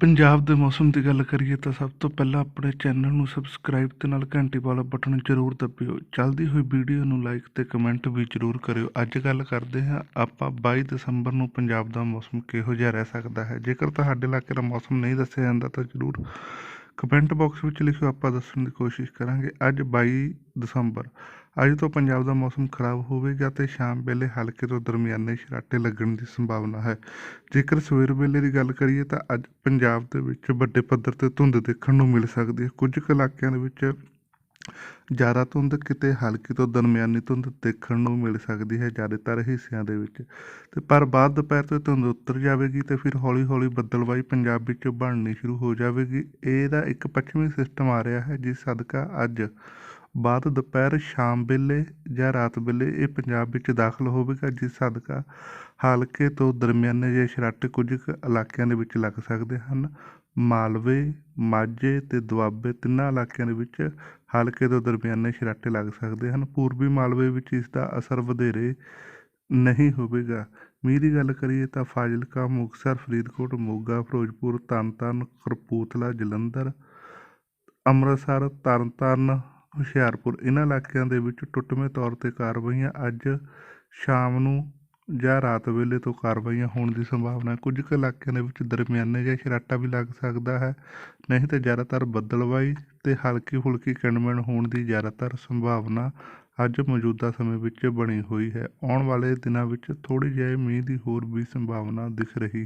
ਪੰਜਾਬ ਦੇ ਮੌਸਮ ਦੀ ਗੱਲ ਕਰੀਏ ਤਾਂ ਸਭ ਤੋਂ ਪਹਿਲਾਂ ਆਪਣੇ ਚੈਨਲ ਨੂੰ ਸਬਸਕ੍ਰਾਈਬ ਤੇ ਨਾਲ ਘੰਟੀ ਵਾਲਾ ਬਟਨ ਜ਼ਰੂਰ ਦਬਿਓ। ਚੱਲਦੀ ਹੋਈ ਵੀਡੀਓ ਨੂੰ ਲਾਈਕ ਤੇ ਕਮੈਂਟ ਵੀ ਜ਼ਰੂਰ ਕਰਿਓ। ਅੱਜ ਗੱਲ ਕਰਦੇ ਹਾਂ ਆਪਾਂ 22 ਦਸੰਬਰ ਨੂੰ ਪੰਜਾਬ ਦਾ ਮੌਸਮ ਕਿਹੋ ਜਿਹਾ ਰਹਿ ਸਕਦਾ ਹੈ। ਜੇਕਰ ਤੁਹਾਡੇ ਇਲਾਕੇ ਦਾ ਮੌਸਮ ਨਹੀਂ ਦੱਸਿਆ ਜਾਂਦਾ ਤਾਂ ਜ਼ਰੂਰ ਕਮੈਂਟ ਬਾਕਸ ਵਿੱਚ ਲਿਖਿਓ, ਆਪਾਂ ਦੱਸਣ ਦੀ ਕੋਸ਼ਿਸ਼ ਕਰਾਂਗੇ। ਅੱਜ 22 ਦਸੰਬਰ। ਅੱਜ ਤੋਂ ਪੰਜਾਬ ਦਾ ਮੌਸਮ ਖਰਾਬ ਹੋਵੇਗਾ ਤੇ ਸ਼ਾਮ ਵੇਲੇ ਹਲਕੇ ਤੋਂ ਦਰਮਿਆਨੇ ਛਰਾਟੇ ਲੱਗਣ ਦੀ ਸੰਭਾਵਨਾ ਹੈ। ਜੇਕਰ ਸਵੇਰ ਵੇਲੇ ਦੀ ਗੱਲ ਕਰੀਏ ਤਾਂ ਅੱਜ ਪੰਜਾਬ ਦੇ ਵਿੱਚ ਵੱਡੇ ਪੱਧਰ ਤੇ ਧੁੰਦ ਦੇਖਣ ਨੂੰ ਮਿਲ ਸਕਦੀ ਹੈ। ਕੁਝ ਕੁ ਇਲਾਕਿਆਂ ਦੇ ਵਿੱਚ ਜ਼ਿਆਦਾ ਧੁੰਦ ਕਿਤੇ ਹਲਕੀ ਤੋਂ ਦਰਮਿਆਨੀ ਧੁੰਦ ਦੇਖਣ ਨੂੰ ਮਿਲ ਸਕਦੀ ਹੈ ਜ਼ਿਆਦਾਤਰ ਹਿੱਸਿਆਂ ਦੇ ਵਿੱਚ। ਤੇ ਪਰ ਬਾਅਦ ਦੁਪਹਿਰ ਤੋਂ ਧੁੰਦ ਉਤਰ ਜਾਵੇਗੀ ਤੇ ਫਿਰ ਹੌਲੀ ਹੌਲੀ ਬੱਦਲਵਾਈ ਪੰਜਾਬ ਵਿੱਚ ਬਣਨੀ ਸ਼ੁਰੂ ਹੋ ਜਾਵੇਗੀ। ਇਹਦਾ ਇੱਕ ਪੱਛਮੀ ਸਿਸਟਮ ਆ ਰਿਹਾ ਹੈ, ਜਿਸ ਸਦਕਾ ਅੱਜ ਬਾਅਦ ਦੁਪਹਿਰ, ਸ਼ਾਮ ਵੇਲੇ ਜਾਂ ਰਾਤ ਵੇਲੇ ਇਹ ਪੰਜਾਬ ਵਿੱਚ ਦਾਖਲ ਹੋਵੇਗਾ, ਜਿਸ ਸਦਕਾ ਹਲਕੇ ਤੋਂ ਦਰਮਿਆਨੇ ਜਿਹੇ ਛਰਾਟੇ ਕੁਝ ਕੁ ਇਲਾਕਿਆਂ ਦੇ ਵਿੱਚ ਲੱਗ ਸਕਦੇ ਹਨ। ਮਾਲਵੇ, ਮਾਝੇ ਤੇ ਦੁਆਬੇ ਤਿੰਨਾਂ ਇਲਾਕਿਆਂ ਦੇ ਵਿੱਚ ਹਲਕੇ ਤੋਂ ਦਰਮਿਆਨੇ ਛਰਾਟੇ ਲੱਗ ਸਕਦੇ ਹਨ। ਪੂਰਬੀ ਮਾਲਵੇ ਵਿੱਚ ਇਸ ਦਾ ਅਸਰ ਵਧੇਰੇ ਨਹੀਂ ਹੋਵੇਗਾ। ਮੀਂਹ ਦੀ ਗੱਲ ਕਰੀਏ ਤਾਂ ਫਾਜ਼ਿਲਕਾ, ਮੁਕਤਸਰ, ਫਰੀਦਕੋਟ, ਮੋਗਾ, ਫਿਰੋਜ਼ਪੁਰ ਤਰਨਤਾਰਨ ਕਪੂਰਥਲਾ ਜਲੰਧਰ, ਅੰਮ੍ਰਿਤਸਰ, ਤਰਨਤਾਰਨ ਹੁਸ਼ਿਆਰਪੁਰ ਇਹਨਾਂ ਇਲਾਕਿਆਂ ਦੇ ਵਿੱਚ ਟੁੱਟਵੇਂ ਤੌਰ 'ਤੇ ਕਾਰਵਾਈਆਂ ਅੱਜ ਸ਼ਾਮ ਨੂੰ ਜਾਂ ਰਾਤ ਵੇਲੇ ਤੋਂ ਕਾਰਵਾਈਆਂ ਹੋਣ ਦੀ ਸੰਭਾਵਨਾ ਹੈ। ਕੁਝ ਕੁ ਇਲਾਕਿਆਂ ਦੇ ਵਿੱਚ ਦਰਮਿਆਨੇ ਜਿਹਾ ਛਰਾਟਾ ਵੀ ਲੱਗ ਸਕਦਾ ਹੈ। ਨਹੀਂ ਤਾਂ ਜ਼ਿਆਦਾਤਰ ਬੱਦਲਵਾਈ ਤੇ ਹਲਕੀ ਫੁਲਕੀ ਕਿਣਮਿਣ ਹੋਣ ਦੀ ਜ਼ਿਆਦਾਤਰ ਸੰਭਾਵਨਾ ਅੱਜ ਮੌਜੂਦਾ ਸਮੇਂ ਵਿੱਚ ਬਣੀ ਹੋਈ ਹੈ। ਆਉਣ ਵਾਲੇ ਦਿਨਾਂ ਵਿੱਚ ਥੋੜ੍ਹੀ ਜਿਹੀ ਮੀਂਹ ਦੀ ਹੋਰ ਵੀ ਸੰਭਾਵਨਾ ਦਿਖ ਰਹੀ